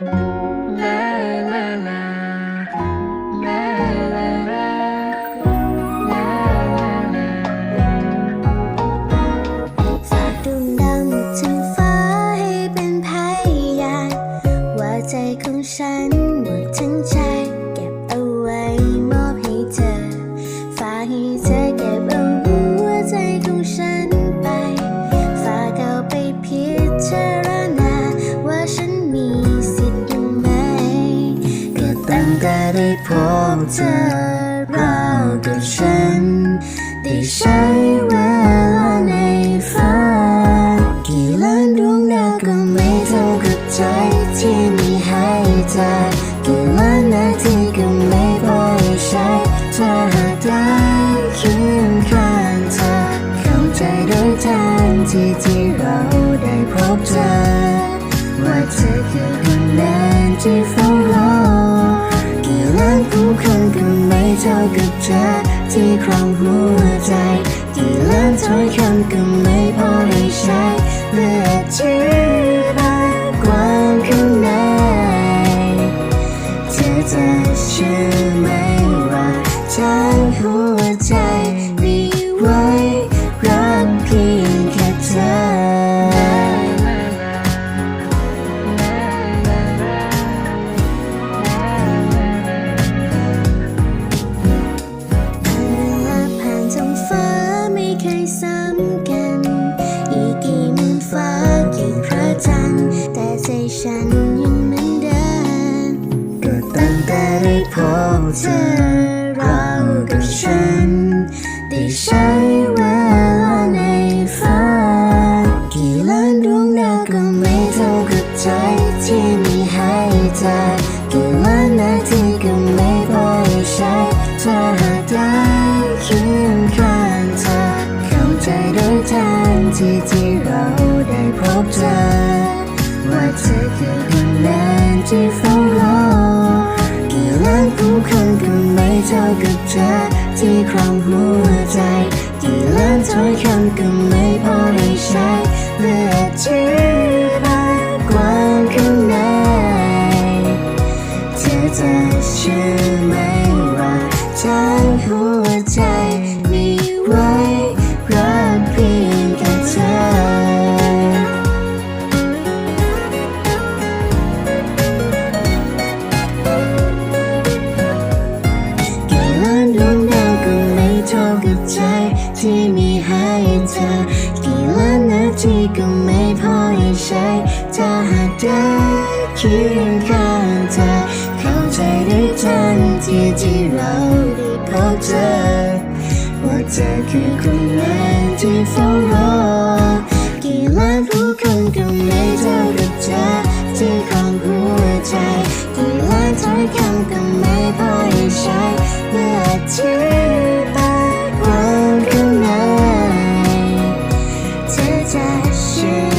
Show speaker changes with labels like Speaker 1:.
Speaker 1: ฝ ได้พบเธอเรากับฉัน ได้ใช้เวลาในฝันกี่ล้านดวงดาวก็ไม่เท่ากับใจที่มีให้เธอกี่ล้านนาทีก็ไม่พอให้ใช้ถ้าหากได้เคียงข้างเธอเข้าใจโดยทันทีที่เราได้พบเธอ ว่าเธอคือคนนั้นที่ฝ้า กับเธอที่ครองหัวใจ กี่ล้านถ้อยคำก็ไม่พอให้ใช้เพื่ออธิบายความข้างในเธอจะเชื่อไหมว่าทั้งหัวใจ ได้พบเธอเรากับฉัน ได้ใช้เวลาในฝันกี่ล้านดวงดาวก็ไม่เท่ากับใจที่มีให้เธอกี่ล้านนาทีก็ไม่พอใช้ถ้าหากได้เคียงข้างเธอเข้าใจโดยทันทีที่เราได้พบเธอว่าเธอคือคนนั้นที่เฝ้ารอ เท่ากับเธอที่ครองหัวใจกี่ล้านถ้อยคำก็ไม่พอให้ใช้เพื่อเธอ ที่มีให้เธอ กี่ล้านนาทีก็ไม่พอให้ใช้ ถ้าหากได้เคียงข้างเธอ เข้าใจได้ทันทีที่เราได้พบเธอว่าเธอคือคนนั้นที่เฝ้ารอ กี่ล้านผู้คนก็ไม่เท่ากับเธอที่ของหัวใจ กี่ล้านถ้อยคำก็ไม่พอให้ใช้เมื่ออธิ 在心。